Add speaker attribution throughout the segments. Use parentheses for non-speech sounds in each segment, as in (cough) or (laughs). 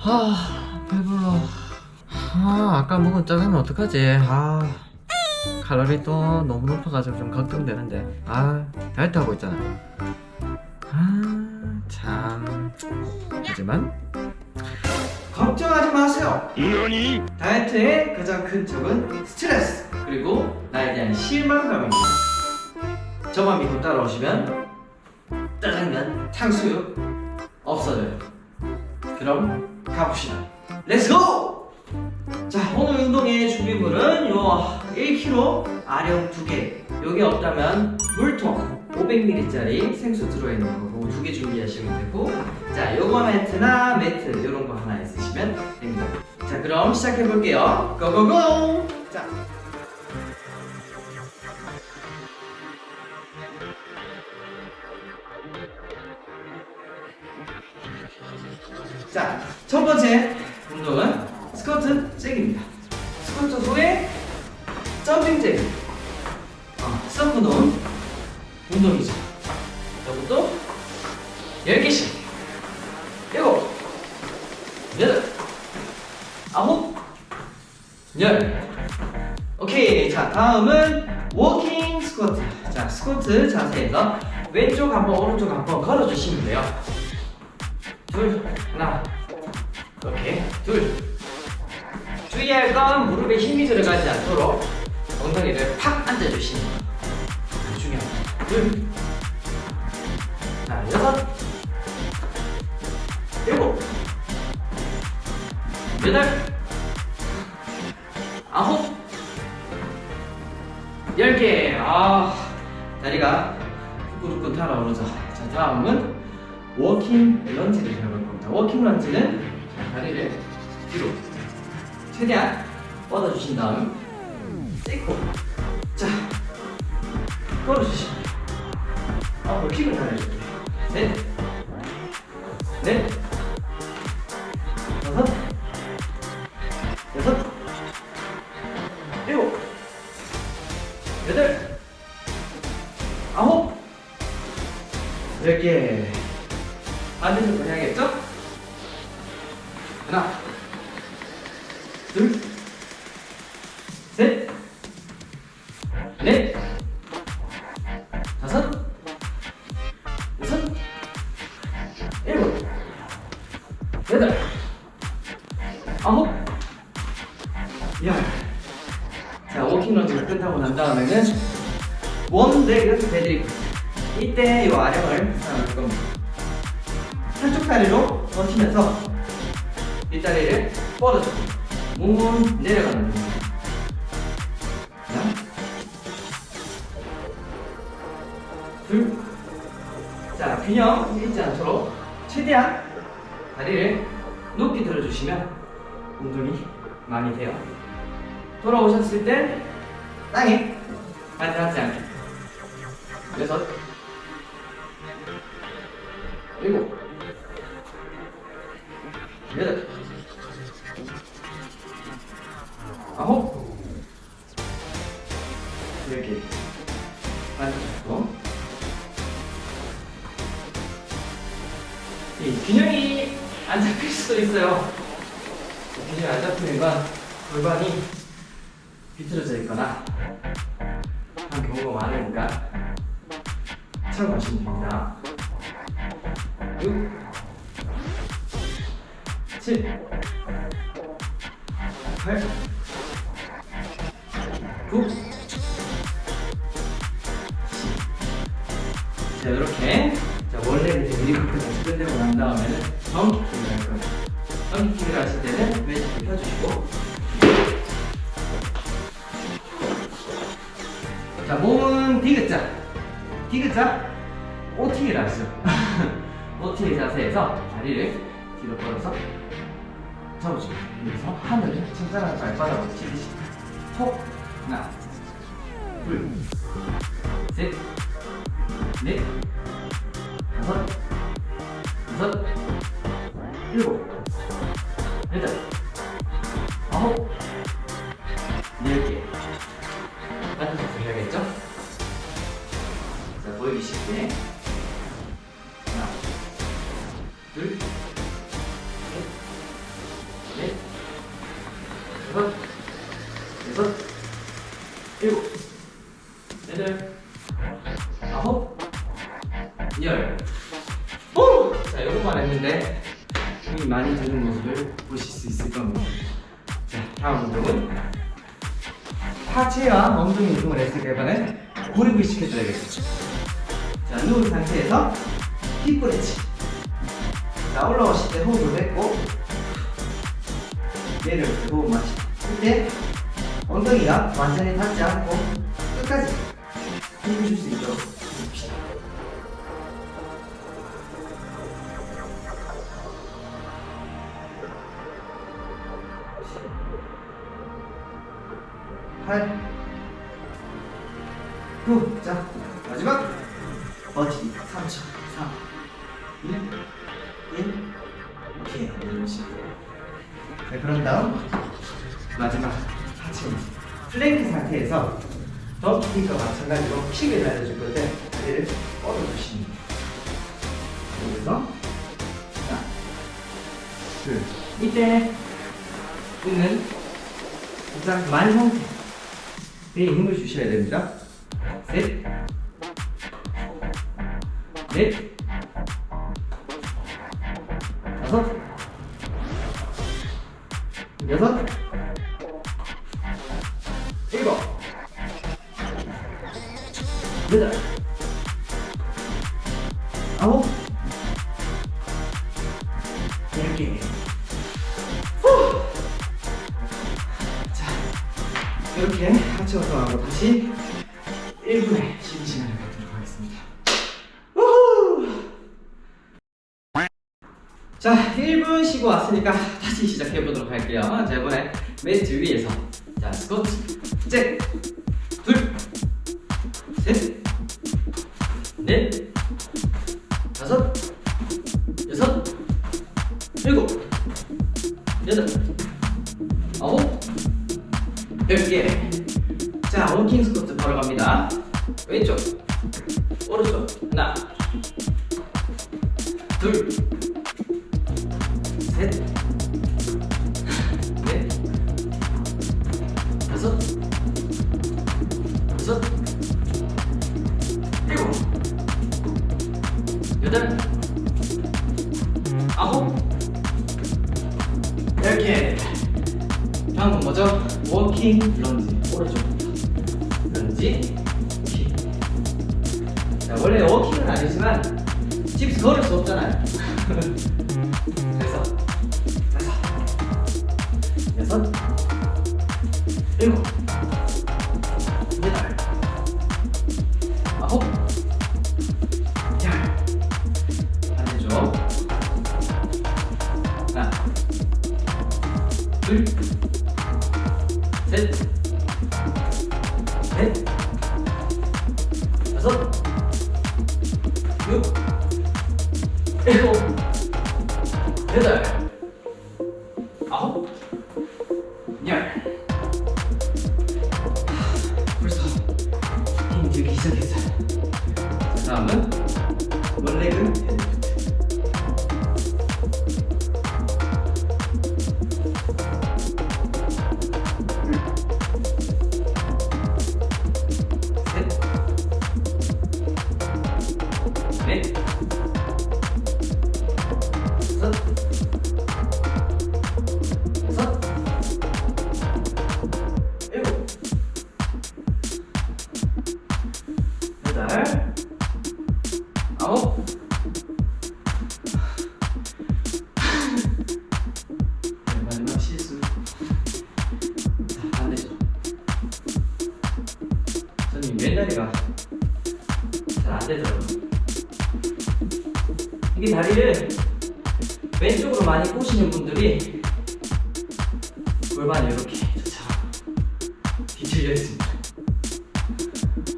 Speaker 1: 아 배불러. 아 아까 먹은 짜장면 어떡하지? 아 칼로리 또 너무 높아가지고 좀 걱정되는데. 아 다이어트 하고 있잖아. 아 참. 하지만 걱정하지 마세요. 다이어트의 가장 큰 적은 스트레스 그리고 나에 대한 실망감입니다. 저만 믿고 따라오시면 짜장면 탕수육 없어져요. 그럼 가봅시다. 렛츠고! 자, 오늘 운동의 준비물은 요 1kg 아령 2개. 여기 없다면 물통 500ml짜리 생수 들어있는 거두개 준비하시면 되고 자, 요거 매트나 매트 이런 거 하나 있으시면 됩니다. 자, 그럼 시작해 볼게요. 고고고! 자. 자, 첫 번째 운동은 스쿼트 잭입니다. 스쿼트 후에 점핑 잭. 어, 서프 놓은 운동이죠. 이것도 10개씩. 일곱, 여덟, 아홉, 열. 오케이. 자, 다음은 워킹 스쿼트. 자, 스쿼트 자세에서 왼쪽 한번, 오른쪽 한번 걸어주시면 돼요. 둘, 자, 여섯, 일곱, 여덟, 아홉, 열 개. 아, 다리가 후끈후끈 달아오르죠. 자, 다음은 워킹 런지를 해볼 겁니다. 워킹 런지는 자, 다리를 뒤로 최대한 뻗어주신 다음 넷, 아홉, 열. 자, 워킹 런지가 끝나고 난 다음에는 원렉을 해드리고 이때 이 아령을 사용할 겁니다. 한쪽 다리로 버티면서 뒷다리를 뻗어줘. 몸은 내려가는. 하나, 둘. 자, 균형 잃지 않도록 최대한 다리를 높게 들어주시면 운동이 많이 돼요. 돌아오셨을 때 땅에 발 닿지 않게. 여섯, 일곱, 여덟, 아홉, 열 개. 만들고 이 균형이 안 잡힐 수도 있어요. 균형이 안 잡히는 건 골반이 비틀어져 있거나 한 경우가 많으니까 참고하시면 됩니다. 6 7 8 9 10 자, 이렇게 자, 원래는 이제 미리부터 다시 끝내고 난 다음에는 덩키 거예요. 덩키킥을 하실 때는 왼쪽을 펴주시고 자, 몸은 디귿자. 디귿자, OT를 하시죠. (laughs) OT 자세에서 다리를 뒤로 뻗어서 잡으시고 여기서 하늘을 천장한 발바닥으로 치듯이 톡 하나 둘셋넷 다섯 여섯 일곱 Deux. Trois. 때 호흡 마시고 이때 엉덩이가 완전히 닿지 않고 끝까지 줄수 있도록. 팔, 플랭크 상태에서 덤핑과 마찬가지로 킥을 날려줄 건데 뻗어주시면 돼요 여기서 하나 둘. 이때 있는 가장 만 상태 배에 힘을 주셔야 됩니다. 셋. 넷, 다섯, 여섯, 여덟, 아홉, 이렇게. 후! 자, 이렇게 하체 운동하고 다시 여덟, 다음은 뭐죠? 워킹 런지 오른쪽부터 런지 킥. 자 원래 워킹은 아니지만 칩스 걸을 수 없잖아요. (laughs) 셋, 이게 다리를 왼쪽으로 많이 꼬시는 분들이 골반이 이렇게 저처럼 뒤틀려 있습니다.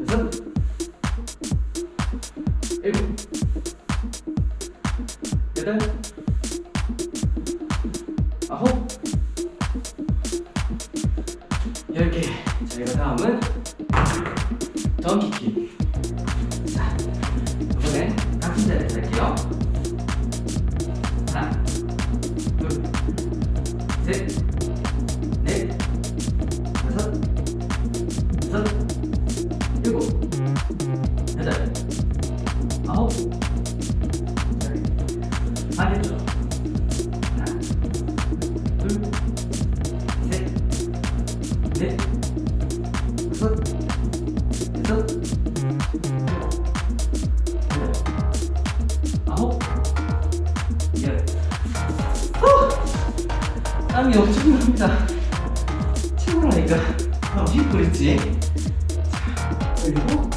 Speaker 1: 여섯, 일곱, 여덟, 하나, 친구랍니다. 친구라니까. 아, 왜 그랬지? 그리고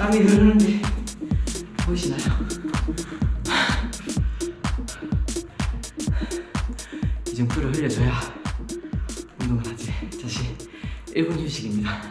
Speaker 1: 땀이 흐르는데 보이시나요? 이 정도를 흘려줘야 운동을 하지. 다시 1분 휴식입니다.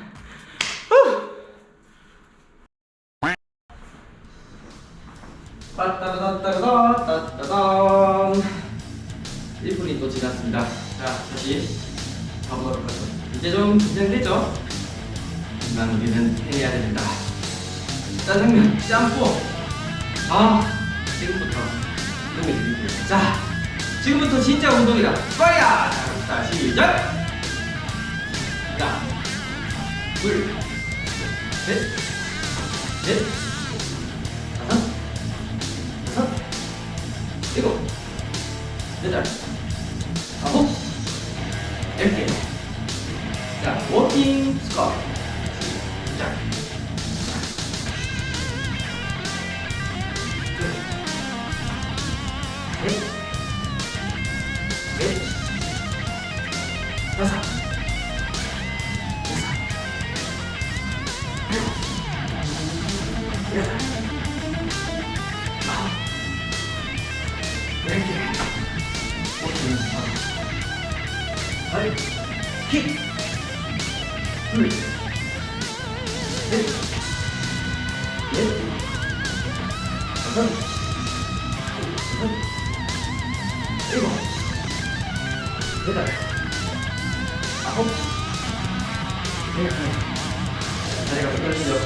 Speaker 1: 짬뽕. 아, 지금부터 운동이 드리고요. 자, 지금부터 진짜 운동이다. 파이어! 자, 시작! 둘, 셋, 넷, 다섯, 여섯, 일곱, 여덟, 아홉, 열 개. 자, 워킹 스쿼트. Peace. chết rồi à không. Thế này. Đây là cái được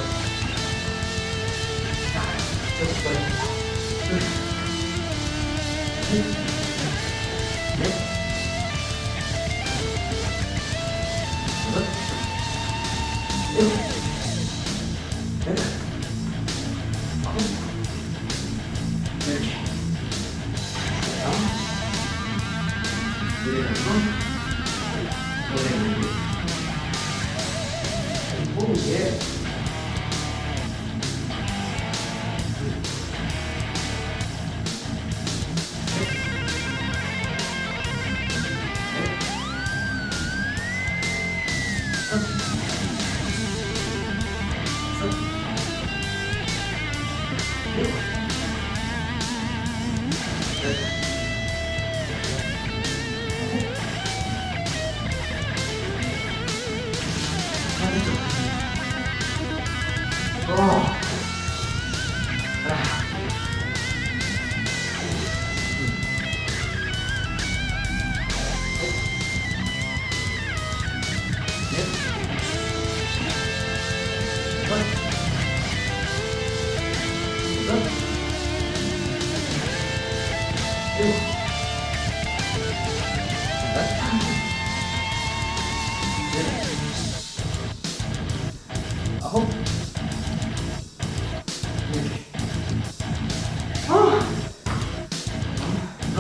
Speaker 1: Thank you. 보이게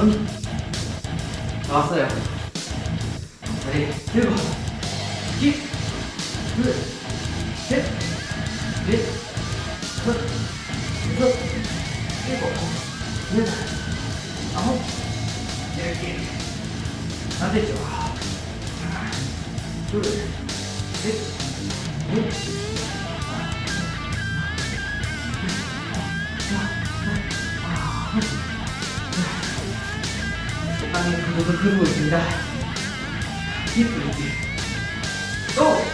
Speaker 1: 髪回すよはい。9番キック 빵이 그것도 그리고 있습니다. 예쁘지? 또!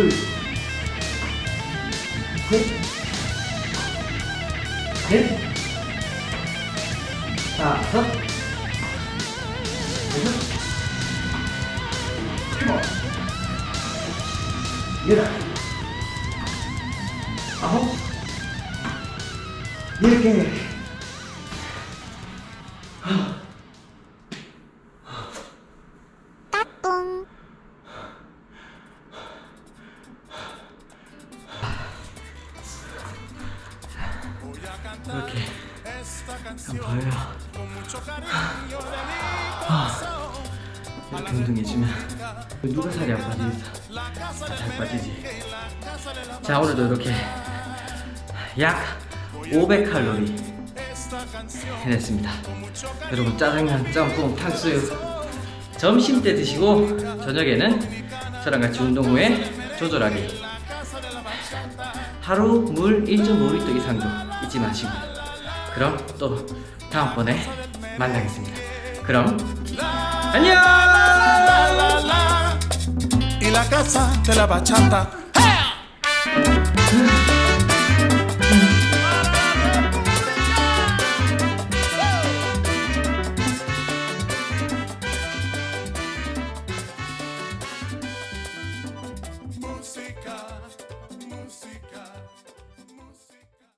Speaker 1: 둘 이렇게 한번 보여요. 아, 이렇게 운동해주면 누가 살이 안 빠지겠어. 다잘 빠지지. 자 오늘도 이렇게 약 500칼로리 해냈습니다. 여러분 짜장면, 짬뽕, 탕수육 점심 때 드시고 저녁에는 저랑 같이 운동 후에 조절하게 하루 물 1.5리터 이상도 잊지 마시고. 그럼 또 다음번에 만나겠습니다. 그럼 안녕